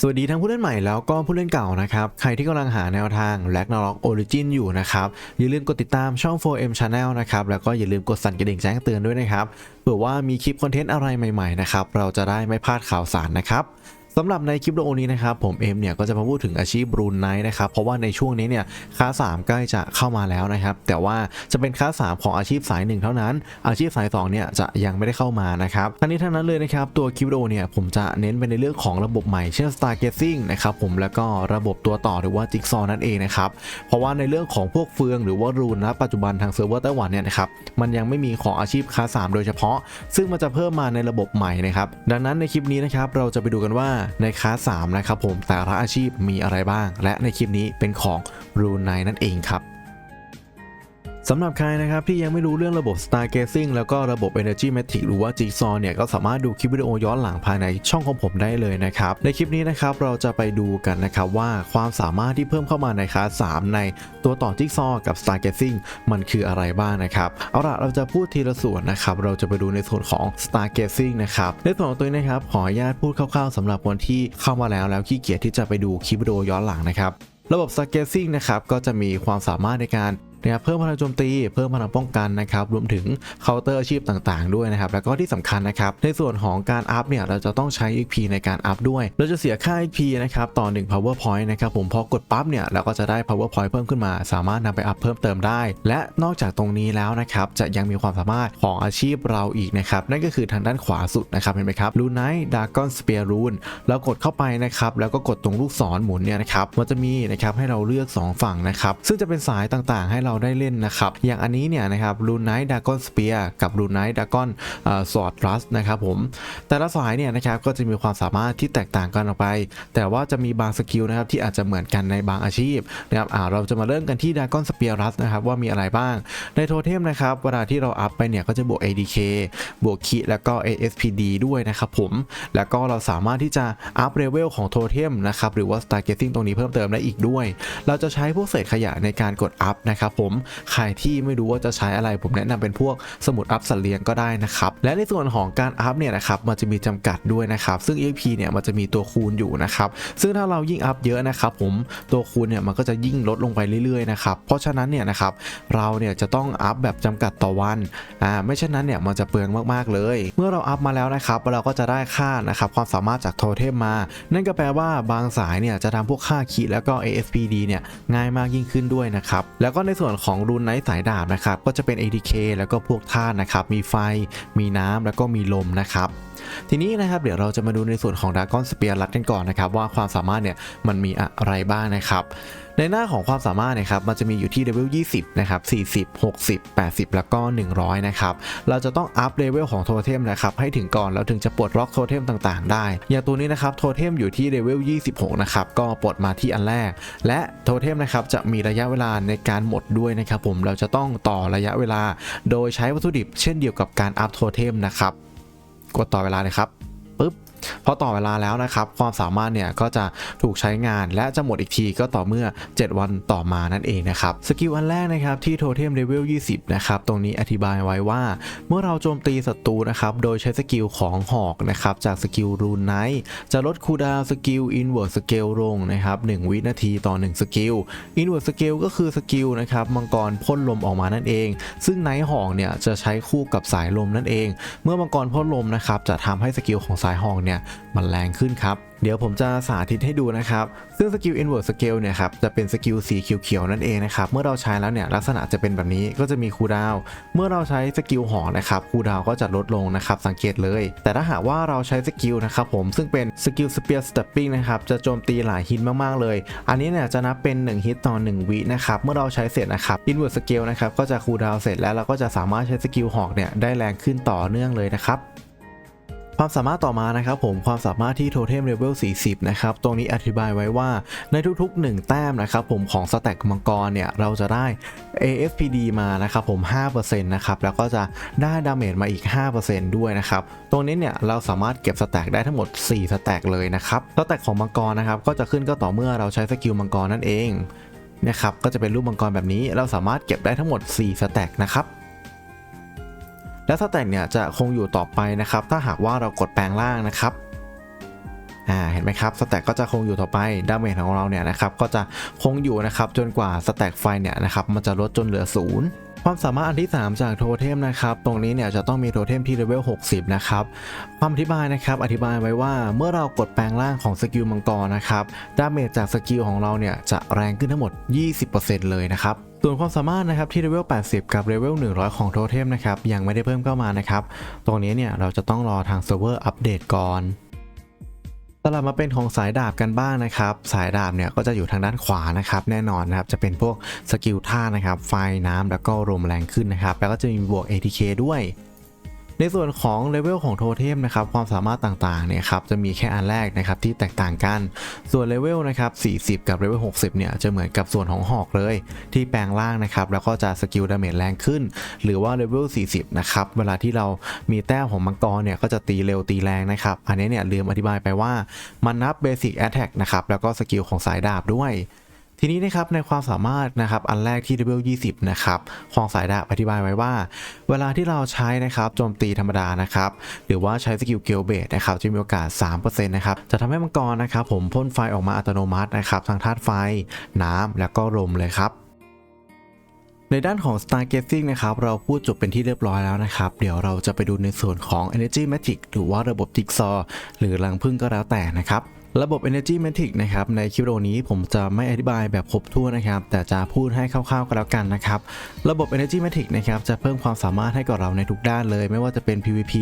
สวัสดีทั้งผู้เล่นใหม่แล้วก็ผู้เล่นเก่านะครับ ใครที่กำลังหาแนวทาง Ragnarok Origin อยู่นะครับ อย่าลืมกดติดตามช่อง 4M Channel นะครับ แล้วก็อย่าลืมกดสั่นกระดิ่งแจ้งเตือนด้วยนะครับเผื่อว่ามีคลิปคอนเทนต์อะไรใหม่ๆนะครับ เราจะได้ไม่พลาดข่าวสารนะครับ สำหรับในคลิปวิดีโอนี้นะครับผมเอมเนี่ยก็จะมาพูดถึงอาชีพบรูนไนท์นะครับเพราะว่าในช่วงนี้เนี่ยค้า 3 ใกล้จะเข้ามาแล้วนะครับแต่ว่าจะเป็นค้า 3 ของอาชีพสายหนึ่งเท่านั้น อาชีพสาย2เนี่ยจะยังไม่ได้เข้ามานะครับทั้งนี้ทั้งนั้นเลยนะครับตัวคลิปวิดีโอเนี่ยผมจะเน้นไปในเรื่องของระบบใหม่เช่น Stargazing นะครับผมแล้วก็ระบบตัวต่อหรือว่าจิ๊กซอนั่นเองนะครับเพราะว่าในเรื่องของพวกเฟืองหรือว่ารูนณปัจจุบันทางเซิร์ฟเวอร์ไต้หวันเนี่ยนะครับมันยังไม่มีของอาชีพค้า 3 โดยเฉพาะ ซึ่งมันจะเพิ่มมาในระบบใหม่นะครับดังนั้นในคลิปนี้นะครับเราจะไปดูกันว่าในคลา3นะครับผมแต่ละอาชีพมีอะไรบ้าง และในคลิปนี้เป็นของรูไนนั่นเองครับ สำหรับใครนะครับที่ยังไม่รู้เรื่องระบบ Stargazing แล้วก็ระบบ Energy Matrix หรือว่า Jigsaw เนี่ยก็สามารถดูคลิปวิดีโอย้อนหลังภายในช่องของผมได้เลยนะครับ ในคลิปนี้นะครับเราจะไปดูกันนะครับว่าความสามารถที่เพิ่มเข้ามาในคลาส3ในตัวต่อ Jigsaw กับ Stargazing มันคืออะไรบ้างนะครับ เอาล่ะเราจะพูดทีละส่วนนะครับ เราจะไปดูในส่วนของ Stargazing นะครับในส่วนของตัวนี้นะครับขออนุญาตพูดคร่าวๆสำหรับคนที่เข้ามาแล้วแล้วขี้เกียจที่จะไปดูคลิปวิดีโอย้อนหลังนะครับระบบ Stargazing นะครับก็จะมีความสามารถในการ นะครับเพิ่มพลังโจมตีเพิ่มพลังป้องกันนะครับรวมถึงเคาน์เตอร์อาชีพต่างๆ ด้วยนะครับแล้วก็ที่สำคัญนะครับในส่วนของการอัพเนี่ยเราจะต้องใช้ XP ในการอัพด้วย เราจะเสียค่า XP นะครับต่อ 1 power point นะครับผมพอกดปั๊บเนี่ยเราก็จะได้ power point เพิ่มขึ้นมา สามารถนำไปอัพเพิ่มเติมได้ และนอกจากตรงนี้แล้วนะครับจะยังมีความสามารถของอาชีพเราอีกนะครับนั่นก็คือทางด้านขวาสุดนะครับเห็นไหมครับลูไนท์ดากอนสเปียร์รูนเรากดเข้าไปนะครับแล้วก็กดตรงลูกศรหมุนเนี่ยนะครับมันจะมีนะครับให้เราเลือก 2 ฝั่งนะครับซึ่งจะเป็นสายต่างๆให้เราได้เล่นนะครับ อย่างอันนี้เนี่ยนะครับลูไนท์ดากอนสเปียร์กับลูไนท์ดากอนสอดรัสนะครับผม แต่ละสายเนี่ยนะครับก็จะมีความสามารถที่แตกต่างกันออกไป แต่ว่าจะมีบางสกิลนะครับที่อาจจะเหมือนกันในบางอาชีพนะครับเราจะมาเริ่มกันที่ดากอนสเปียรัสนะครับว่ามีอะไรบ้าง ในโทเทมนะครับเวลาที่เราอัพไปเนี่ยก็จะบวก ADK บวกคิแล้วก็ ASPD ด้วยนะครับผม แล้วก็เราสามารถที่จะอัพเลเวลของโทเทมนะครับหรือว่า Stargazing ตรงนี้เพิ่มเติมได้อีกด้วย เราจะใช้พวกเศษขยะในการกดอัพนะครับผมใครที่ไม่รู้ว่าจะใช้อะไรผมแนะนำเป็นพวกสมุดอัพสัตว์เลี้ยงก็ได้นะครับ และในส่วนของการอัพเนี่ยนะครับมันจะมีจำกัดด้วยนะครับ ซึ่ง EXP เนี่ยมันจะมีตัวคูณอยู่นะครับ ซึ่งถ้าเรายิ่งอัพเยอะนะครับผมตัวคูณเนี่ยมันก็จะยิ่งลดลงไปเรื่อยๆนะครับเพราะฉะนั้นเนี่ยนะครับเราเนี่ยจะต้องอัพแบบจำกัดต่อวันอ่าไม่เช่นนั้นเนี่ยมันจะเปลืองมากๆเลย เมื่อเราอัพมาแล้วนะครับเราก็จะได้ค่านะครับความสามารถจากโทเทมมา นั่นก็แปลว่าบางสายเนี่ยจะทำพวกค่าคีแล้วก็ ASPD เนี่ยง่ายมากยิ่งขึ้นด้วยนะครับแล้วก็ในส่วนของรูนไนท์สายดาบนะครับก็จะเป็น ADK แล้วก็พวกธาตุนะครับมีไฟ มีน้ำแล้วก็มีลมนะครับ ทีนี้นะครับเดี๋ยวเราจะมาดูในส่วนของดากอนสเปียร์รัดกันก่อนนะครับว่าความสามารถเนี่ยมันมีอะไรบ้างนะครับในหน้าของความสามารถนะครับมันจะมีอยู่ที่เลเวล20 นะครับ 40 60 80 แล้วก็ 100 นะครับ เราจะต้องอัพเลเวลของโทเทมนะครับให้ถึงก่อนแล้วถึงจะปลดล็อกโทเทมต่างๆ ได้ อย่างตัวนี้นะครับโทเทมอยู่ที่เลเวล26 นะครับ ก็ปลดมาที่อันแรก และโทเทมนะครับจะมีระยะเวลาในการหมดด้วยนะครับผมเราจะต้องต่อระยะเวลา โดยใช้วัตถุดิบเช่นเดียวกับการอัพโทเทมนะครับ กดต่อเวลาเลยครับปึ๊บ พอต่อเวลาแล้วนะครับ ความสามารถเนี่ยก็จะถูกใช้งานและจะหมดอีกทีก็ต่อเมื่อ 7 วันต่อมานั่นเองนะครับ สกิลอันแรกนะครับที่โทเทมเลเวล 20 นะครับ ตรงนี้อธิบายไว้ว่า เมื่อเราโจมตีศัตรูนะครับ โดยใช้สกิลของหอกนะครับ จากสกิลรูนไนท์จะลดคูดาวสกิลอินเวอร์สเกลลงนะครับ1วินาทีต่อ 1 สกิลอินเวอร์สเกลก็คือสกิลนะครับมังกรพ่นลมออกมานั่นเอง ซึ่งไนท์หอกเนี่ยจะใช้คู่กับสายลมนั่นเอง เมื่อมังกรพ่นลมนะครับจะทำให้สกิลของสายหอกเนี่ยมันแรงขึ้นครับ เดี๋ยวผมจะสาธิตให้ดูนะครับ ซึ่งสกิล inward scale เนี่ยครับจะเป็นสกิลสีเขียวๆนั่นเองนะครับ เมื่อเราใช้แล้วเนี่ยลักษณะจะเป็นแบบนี้ก็จะมีคูดาว เมื่อเราใช้สกิลหอกนะครับคูดาวก็จะลดลงนะครับสังเกตเลย แต่ถ้าหากว่าเราใช้สกิลนะครับผมซึ่งเป็นสกิล spear stepping นะครับจะโจมตีหลายฮิตมากๆเลย อันนี้เนี่ยจะนับเป็น1ฮิตต่อ1วินะครับเมื่อเราใช้เสร็จนะครับ inward scale นะครับก็จะคูดาวเสร็จแล้วเราก็จะสามารถใช้สกิลหอกเนี่ยได้แรงขึ้นต่อเนื่องเลยนะครับ ความสามารถต่อมานะครับผมความสามารถที่โทเทมเลเวล 40 นะครับ ตรงนี้อธิบายไว้ว่าในทุกๆ 1 แต้มนะครับผมของสแต็กมังกรเนี่ยเราจะได้ AFPD มานะครับผม 5%นะครับแล้วก็จะได้ดาเมจมาอีก 5%ด้วยนะครับ ตรงนี้เนี่ยเราสามารถเก็บสแต็กได้ทั้งหมด 4 สแต็กเลยนะครับสแต็กของมังกรนะครับก็จะขึ้นก็ต่อเมื่อเราใช้สกิลมังกรนั่นเองนะครับก็จะเป็นรูปมังกรแบบนี้เราสามารถเก็บได้ทั้งหมด 4 สแต็กนะครับ และสแต็กเนี่ยจะคงอยู่ต่อไปนะครับ ถ้าหากว่าเรากดแปลงล่างนะครับอ่าเห็นไหมครับสแต็กก็จะคงอยู่ต่อไปดาเมจของเราเนี่ยนะครับก็จะคงอยู่นะครับจนกว่าสแต็กไฟเนี่ยนะครับมันจะลดจนเหลือศูนย์ความสามารถอันที่ 3 จากโทเทมนะครับ ตรงนี้เนี่ยจะต้องมีโทเทมที่เลเวล 60 นะครับความอธิบายนะครับอธิบายไว้ว่าเมื่อเรากดแปลงร่างของสกิลมังกรนะครับดาเมจจากสกิลของเราเนี่ยจะแรงขึ้นทั้งหมด 20%เลยนะครับ ส่วนความสามารถนะครับที่เลเวล 80 กับเลเวล 100 ของโทเทมนะครับยังไม่ได้เพิ่มเข้ามานะครับ ตรงนี้เนี่ยเราจะต้องรอทางเซิร์ฟเวอร์อัปเดตก่อนสลับมาเป็นของสายดาบกันบ้างนะครับ สายดาบเนี่ยก็จะอยู่ทางด้านขวานะครับ แน่นอนนะครับจะเป็นพวกสกิลท่านะครับ ไฟน้ำแล้วก็ลมแรงขึ้นนะครับ แล้วก็จะมีบวก ATK ด้วย ในส่วนของเลเวลของโทเทมนะครับความสามารถต่างๆเนี่ยครับจะมีแค่อันแรกนะครับที่แตกต่างกัน ส่วนเลเวลนะครับ40 กับเลเวล60เนี่ยจะเหมือนกับส่วนของหอกเลย ที่แปลงร่างนะครับแล้วก็จะสกิลดาเมจแรงขึ้น หรือว่าเลเวล40นะครับเวลาที่เรามีแต้มของมังกรเนี่ยก็จะตีเร็วตีแรงนะครับอันนี้เนี่ยลืมอธิบายไปว่ามันนับเบสิกแอ t แทกนะครับแล้วก็สกิลของสายดาบด้วย ทีนี้นะครับในความสามารถนะครับอันแรกที่เลเวล20 นะครับของสายดาบอธิบายไว้ว่า เวลาที่เราใช้นะครับโจมตีธรรมดานะครับหรือว่าใช้สกิลเกลเบดนะครับจะมีโอกาส 3%นะครับจะทำให้มังกรนะครับผมพ่นไฟออกมาอัตโนมัตินะครับทางธาตุไฟ น้ำแล้วก็ลมเลยครับในด้านของ Stargazing นะครับเราพูดจบเป็นที่เรียบร้อยแล้วนะครับ เดี๋ยวเราจะไปดูในส่วนของ Energy Matrix หรือว่าระบบ Jigsaw หรือรังพึ่งก็แล้วแต่นะครับ ระบบ Energy Matrix นะครับ ในคลิปวิดีโอนี้ผมจะไม่อธิบายแบบครบถ้วนนะครับ แต่จะพูดให้คร่าวๆก็แล้วกันนะครับ ระบบ Energy Matrix นะครับ จะเพิ่มความสามารถให้กับเราในทุกด้านเลย ไม่ว่าจะเป็น PVP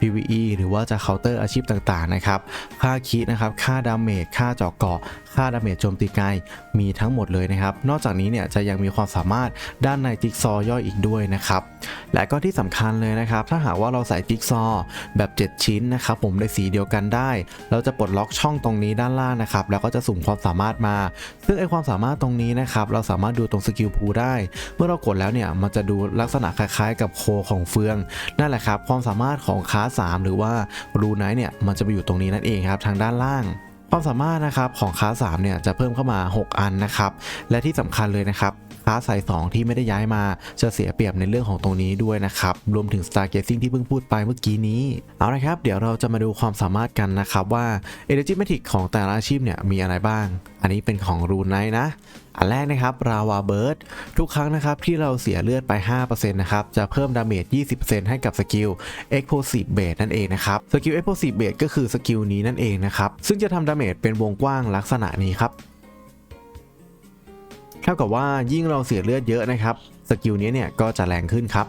PVE หรือว่าจะ counter อาชีพต่างๆนะครับ ค่าคีนะครับ ค่าดาเมจ ค่าเจาะเกาะ ค่าดาเมจโจมตีไกล มีทั้งหมดเลยนะครับ นอกจากนี้เนี่ยจะยังมีความสามารถด้านในจิ๊กซอย่อยอีกด้วยนะครับ และก็ที่สำคัญเลยนะครับ ถ้าหากว่าเราใส่จิ๊กซอแบบ 7 ชิ้นนะครับ ผมในสีเดียวกันได้ เราจะปลดล็อกช่องตรงนี้ด้านล่างนะครับแล้วก็จะสุ่มความสามารถมา ซึ่งไอความสามารถตรงนี้นะครับเราสามารถดูตรงสกิลพูได้ เมื่อเรากดแล้วเนี่ยมันจะดูลักษณะคล้ายๆ กับโคของเฟืองนั่นแหละครับความสามารถของค้าส3หรือว่ารูไนท์เนี่ยมันจะไปอยู่ตรงนี้นั่นเองครับทางด้านล่างความสามารถนะครับของค้าส3เนี่ยจะเพิ่มเข้ามา 6 อันนะครับ และที่สำคัญเลยนะครับ คลาสใส่2ที่ไม่ได้ย้ายมา จะเสียเปรียบในเรื่องของตรงนี้ด้วยนะครับ รวมถึง Stargazing ที่เพิ่งพูดไปเมื่อกี้นี้ เอาละครับ เดี๋ยวเราจะมาดูความสามารถกันนะครับว่า Energy Matrix ของแต่ละอาชีพเนี่ยมีอะไรบ้าง อันนี้เป็นของรูไนนะอันแรกนะครับราวาเบิร์ดทุกครั้งนะครับที่เราเสียเลือดไป 5%นะครับจะเพิ่มดาเมจ 20%ให้กับสกิล Explosive Blade นั่นเองนะครับสกิล Explosive Blade ก็คือสกิลนี้นั่นเองนะครับซึ่งจะทำดาเมจเป็นวงกว้างลักษณะนี้ครับ เท่ากับว่ายิ่งเราเสียเลือดเยอะนะครับสกิลนี้เนี่ยก็จะแรงขึ้นครับ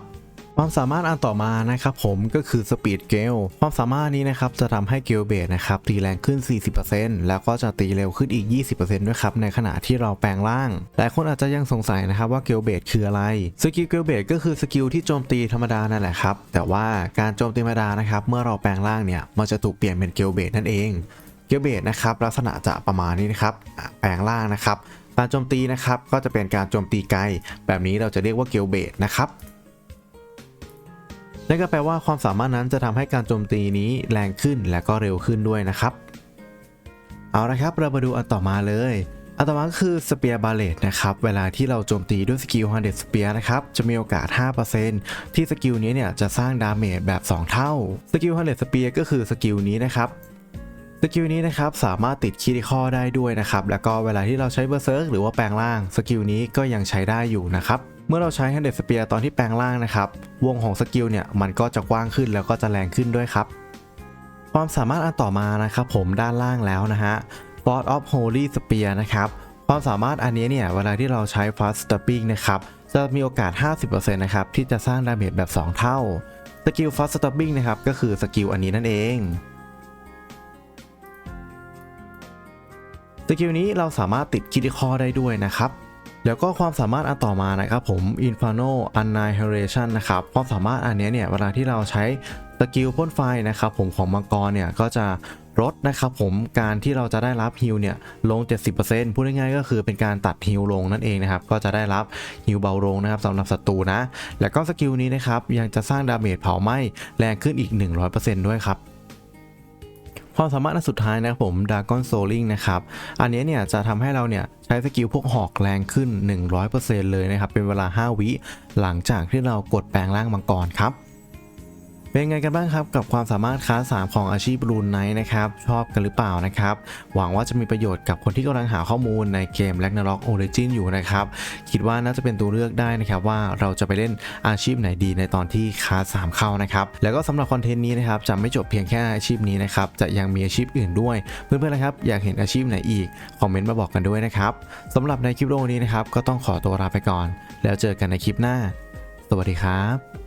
ความสามารถอันต่อมานะครับผมก็คือ Speed Gale ความสามารถนี้นะครับจะทำให้เกลเบดนะครับตีแรงขึ้น 40%แล้วก็จะตีเร็วขึ้นอีก 20%ด้วยครับในขณะที่เราแปลงร่างหลายคนอาจจะยังสงสัยนะครับว่าเกลเบดคืออะไร สกิลเกลเบดก็คือสกิลที่โจมตีธรรมดานั่นแหละครับ แต่ว่าการโจมตีธรรมดานะครับเมื่อเราแปลงร่างเนี่ยมันจะถูกเปลี่ยนเป็นเกลเบดนั่นเองเกลเบดนะครับลักษณะจะประมาณนี้นะครับแปลงร่างนะครับ การโจมตีนะครับก็จะเป็นการโจมตีไกล แบบนี้เราจะเรียกว่าเกลเบดนะครับนั่นก็แปลว่าความสามารถนั้นจะทำให้การโจมตีนี้แรงขึ้นและก็เร็วขึ้นด้วยนะครับ เอาละครับเรามาดูอันต่อมาเลยอันต่อมาก็คือสเปียร์บาเลตนะครับเวลาที่เราโจมตีด้วยสกิลฮันเดสเปียร์นะครับจะมีโอกาส 5%ที่สกิลนี้เนี่ยจะสร้างดาเมจแบบ 2 เท่าสกิลฮันเดสเปียร์ก็คือสกิลนี้นะครับ สกิลนี้นะครับสามารถติดคิริคอได้ด้วยนะครับแล้วก็เวลาที่เราใช้เบอร์เซิร์กหรือว่าแปลงร่างสกิลนี้ก็ยังใช้ได้อยู่นะครับเมื่อเราใช้ Handed Spear ตอนที่แปลงร่างนะครับวงของสกิลเนี่ยมันก็จะกว้างขึ้นแล้วก็จะแรงขึ้นด้วยครับ ความสามารถอันต่อมานะครับผมด้านล่างแล้วนะฮะ Fort of Holy Spear นะครับความสามารถอันนี้เนี่ยเวลาที่เราใช้ Fast Stepping นะครับจะมีโอกาส 50%นะครับที่จะสร้างดาเมจแบบ 2 เท่าสกิล Fast Stepping นะครับก็คือสกิลอันนี้นั่นเอง สกิลนี้เราสามารถติดคิริคอได้ด้วยนะครับ แล้วก็ความสามารถอันต่อมานะครับผม Inferno Annihilation นะครับ ความสามารถอันนี้เนี่ยเวลาที่เราใช้สกิลพ่นไฟนะครับผมของมังกรเนี่ยก็จะลดนะครับผมการที่เราจะได้รับฮิลเนี่ยลง 70%พูดง่ายๆก็คือเป็นการตัดฮิลลงนั่นเองนะครับ ก็จะได้รับฮิลเบาลงนะครับสำหรับศัตรูนะ แล้วก็สกิลนี้นะครับยังจะสร้างดาเมจเผาไหม้แรงขึ้นอีก 100%ด้วยครับ ความสามารถอันสุดท้ายนะครับผม Dragon Soling นะครับ อันนี้เนี่ยจะทำให้เราเนี่ยใช้สกิลพวกหอกแรงขึ้น 100%เลยนะครับ เป็นเวลา 5 วิหลังจากที่เรากดแปลงร่างมังกรครับ เป็นไงกันบ้างครับกับความสามารถคลาส3ของอาชีพรูนไนท์นะครับชอบกันหรือเปล่านะครับ หวังว่าจะมีประโยชน์กับคนที่กำลังหาข้อมูลในเกม Ragnarok Origin อยู่นะครับ คิดว่าน่าจะเป็นตัวเลือกได้นะครับว่าเราจะไปเล่นอาชีพไหนดีในตอนที่คลาส3เข้านะครับ แล้วก็สำหรับคอนเทนต์นี้นะครับจะไม่จบเพียงแค่อาชีพนี้นะครับจะยังมีอาชีพอื่นด้วย เพื่อนๆนะครับอยากเห็นอาชีพไหนอีกคอมเมนต์มาบอกกันด้วยนะครับสำหรับในคลิปวิดีโอนี้นะครับก็ต้องขอตัวลาไปก่อน แล้วเจอกันในคลิปหน้า สวัสดีครับ